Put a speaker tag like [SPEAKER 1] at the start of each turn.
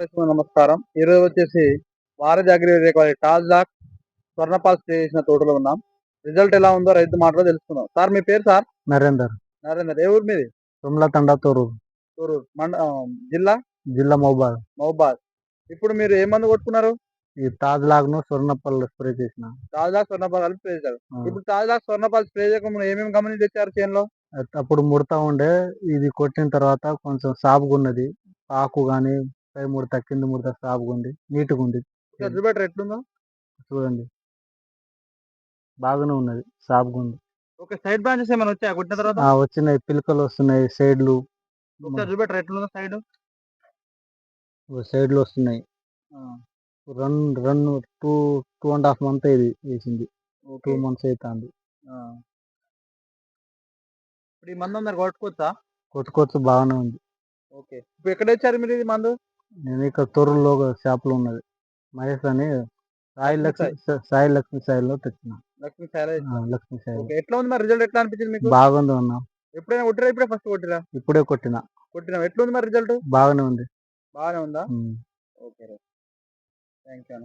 [SPEAKER 1] నమస్కారం. ఈ రోజు వచ్చేసి వారధి అగ్రి రేఖ టాజాక్ స్వర్ణపాల్ స్ప్రే చేసిన తోటలో ఉన్నాం. రిజల్ట్ ఎలా ఉందో రైతు మాటలో తెలుసుకుందాం. సార్ మీ పేరు సార్?
[SPEAKER 2] నరేందర్.
[SPEAKER 1] నరేందర్. ఏ ఊరు మీది?
[SPEAKER 2] తుమ్ల తండా తోరు.
[SPEAKER 1] తూరూరు. మండ జిల్లా?
[SPEAKER 2] జిల్లా మహబాద్.
[SPEAKER 1] మహబాద్. ఇప్పుడు మీరు ఏ మందు కొట్టుకున్నారు?
[SPEAKER 2] ఈ తాజ్ లాగ్ను స్వర్ణపల్లి స్ప్రే చేసిన.
[SPEAKER 1] తాజాక్ స్వర్ణపాల్ కలిపి స్ప్రే చేశారు. ఇప్పుడు తాజాక్ స్వర్ణపాల్ స్ప్రే చేయకుండా ఏమేమి గమనించి తెచ్చారు చేనులో?
[SPEAKER 2] అప్పుడు ముడతా ఉండే ఇది కొట్టిన తర్వాత కొంచెం సాపుగా ఉన్నది ఆకు గాని పై ముడత కింద ముడత సాపుగా ఉంది నీట్గా ఉంది
[SPEAKER 1] చూపెట్టరు ఎట్లుందో?
[SPEAKER 2] చూడండి. బాగానే ఉన్నది సాపుగా ఉంది
[SPEAKER 1] ఓకే సైడ్ బ్రాంచెస్ ఏమైనా వచ్చాయా? కొట్టిన తర్వాత?
[SPEAKER 2] ఆ వచ్చినాయి. పిలకలు వస్తున్నాయి సైడ్లు
[SPEAKER 1] చూపెట్టరు ఎట్లుందో సైడ్?
[SPEAKER 2] సైడ్లు వస్తున్నాయి. Run run two two and half month ఇది వేసింది. టూ మంత్స్ అవుతుంది.
[SPEAKER 1] ఇప్పుడు ఈ మందు అందరు కొట్టుకోవచ్చా?
[SPEAKER 2] కొట్టుకోవచ్చు బాగానే ఉంది.
[SPEAKER 1] ఓకే. ఇప్పుడు ఎక్కడ వచ్చారు మీరు ఇది మందు?
[SPEAKER 2] నేను ఇక్కడ తొర్రులో ఒక షాప్లో ఉన్నది. మహేష్ అని సాయి
[SPEAKER 1] లక్ష్మీ
[SPEAKER 2] లక్ష్మి సాయి లక్ష్మి సాయిలో తెచ్చిన.
[SPEAKER 1] లక్ష్మీ సాయిల్
[SPEAKER 2] ఆ, లక్ష్మి సాయి
[SPEAKER 1] ఓకే. ఎట్లా ఉంది మరి రిజల్ట్ ఎట్లా అనిపించింది మీకు?
[SPEAKER 2] బాగుంది అన్న.
[SPEAKER 1] ఎప్పుడైనా కొట్టిరా ఇప్పుడే ఫస్ట్ కొట్టిరా?
[SPEAKER 2] ఇప్పుడే కొట్టిన.
[SPEAKER 1] కొట్టినా? ఎట్లా ఉంది మరి రిజల్ట్?
[SPEAKER 2] బాగానే ఉంది.
[SPEAKER 1] బాగానే ఉందా?
[SPEAKER 2] ఉమ్.
[SPEAKER 1] ఓకే. Thank you